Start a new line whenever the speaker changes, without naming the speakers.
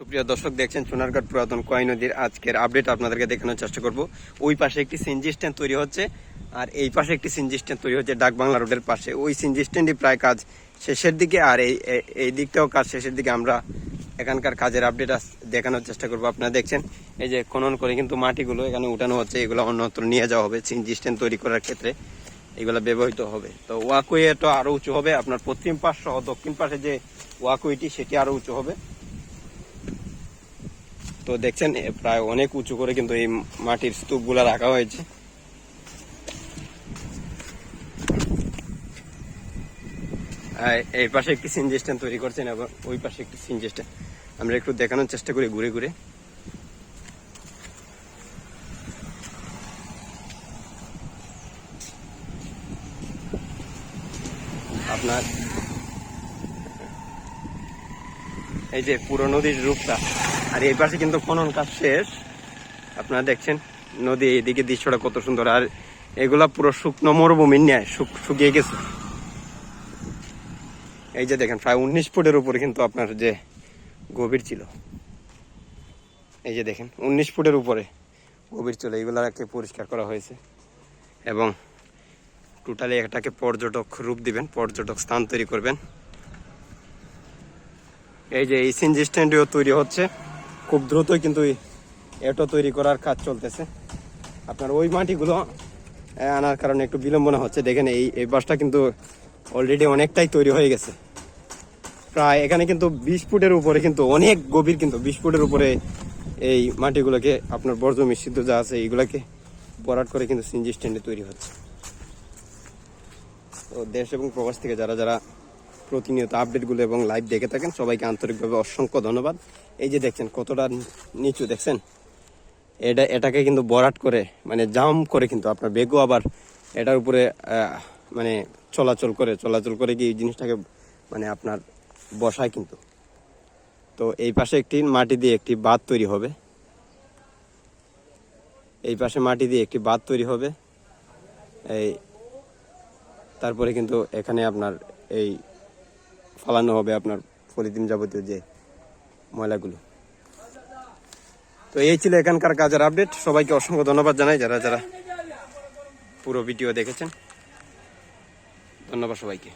সুপ্রিয় দর্শক, দেখছেন সোনারঘাট পুরাতন কয় নদীর আজকের আপডেট আপনাদেরকে দেখানোর চেষ্টা করব। ওই পাশে একটি সিনজি স্ট্যান্ড তৈরি হচ্ছে, আর এই পাশে একটি সিনজি স্ট্যান্ড তৈরি হচ্ছে ডাক বাংলা রোডের পাশে। ওই সিনজি স্ট্যান্ডই প্রায় কাজ শেষের দিকে, আর এই এই- দিকটাও কাজ শেষের দিকে আমরা এখানকার কাজের আপডেট দেখানোর চেষ্টা করব। আপনারা দেখছেন, এই যে খনন করে কিন্তু মাটিগুলো এখানে উঠানো হচ্ছে, এগুলো অন্যত্র নিয়ে যাওয়া হবে সিনজি স্ট্যান্ড তৈরি করার ক্ষেত্রে, এগুলো ব্যবহৃত হবে। তো ওয়াকওয়েটা আরও উঁচু হবে, আপনার পশ্চিম পাশ সহ দক্ষিণ পাশে যে ওয়াকওয়েটি সেটি আরও উঁচু হবে। তো দেখছেন প্রায় অনেক উঁচু করে কিন্তু এই মাটির স্তূপগুলা রাখা হয়েছে। এই পাশে একটি সিন স্ট্যান্ড তৈরি করছেন এবং ওই পাশে একটি সিনজি স্ট্যান্ড আমরা একটু দেখানোর চেষ্টা করি ঘুরে ঘুরে। আপনার এই যে পুরো নদীর রূপটা। আর এই পাশে কিন্তু খনন কাজ শেষ। আপনারা দেখছেন, নদী এইদিকে দৃশ্যটা কত সুন্দর। আর এগুলা পুরো শুকনো মরুভূমির ন্যায়, শুক- শুকিয়ে গেছে। এই যে দেখেন, প্রায় উনিশ ফুটের উপরে কিন্তু আপনার যে গভীর ছিল। এই যে দেখেন, উনিশ ফুটের উপরে গভীর ছিল। এইগুলাকে পরিষ্কার করা হয়েছে। এবং টোটালি এটাকে পর্যটক রূপ দিবেন, পর্যটক স্থান তৈরি করবেন। এই যে এই সিনজি স্ট্যান্ডও তৈরি হচ্ছে। খুব দ্রুতই কিন্তু এটো তৈরি করার কাজ চলতেছে। আপনার ওই মাটিগুলো আনার কারণে একটু বিলম্বনা হচ্ছে। দেখেন এই এই বাসটা কিন্তু অলরেডি অনেকটাই তৈরি হয়ে গেছে। প্রায় এখানে কিন্তু বিশ ফুটের উপরে কিন্তু অনেক গভীর কিন্তু বিশ ফুটের উপরে এই মাটিগুলোকে আপনার বর্জ্য মিশ্রিত যা আছে এইগুলোকে ভরাট করে কিন্তু সিনজি স্ট্যান্ডে তৈরি হচ্ছে। তো দেশ এবং প্রবাস থেকে যারা যারা প্রতিনিয়ত আপডেটগুলো এবং লাইভ দেখে থাকেন। সবাইকে আন্তরিকভাবে অসংখ্য ধন্যবাদ। এই যে দেখছেন, কতটা নিচু দেখছেন? এটা, এটাকে কিন্তু বরাট করে মানে জাম করে কিন্তু আপনার বেগও আবার এটার উপরে মানে চলাচল করে চলাচল করে কি এই জিনিসটাকে মানে আপনার বসায় কিন্তু। তো এই পাশে একটি মাটি দিয়ে একটি বাঁধ তৈরি হবে। এই পাশে মাটি দিয়ে একটি বাঁধ তৈরি হবে। এই, তারপরে কিন্তু এখানে আপনার এই ফালানো হবে আপনার পলিথিন যাবতীয় যে ময়লাগুলো। তো এই ছিল এখানকার কাজের আপডেট। সবাইকে অসংখ্য ধন্যবাদ জানাই যারা যারা পুরো ভিডিও দেখেছেন। ধন্যবাদ সবাইকে।